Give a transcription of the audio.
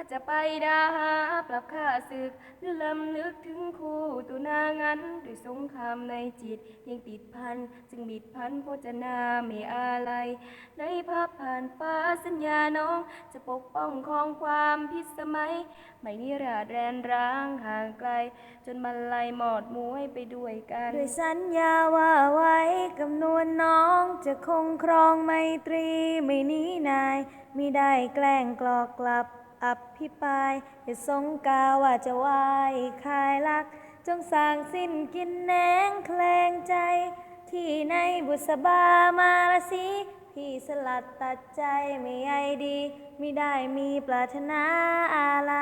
าจะไปดาหาปรับค่าศึกหรือลำลึกถึงคู่ตุนางันด้วยสงครามในจิตยังติดพัน จึงบิดพันโพจนาไม่อะไรในภาพผ่านฟ้าสัญญาน้อง จะปกป้องของความพิสมัย ไม่นิราดแรนร้างห่างไกล จนมันลายหมอดมวยไปด้วยกัน ด้วยสัญญาว่าไว้กับนวลน้องจะคงครองไมตรีไม่หนีนายไมิได้แกล้งกลอกกลับ อภิปรายอย่าทรงกาว่าจะไหวคายลัก จงสร้างสิ้นกินแหนงแคลงใจ ที่ในบุษบามาลสีพี่สลัดตัดใจไม่ใยดี ไม่ได้มีปรารถนาอะไร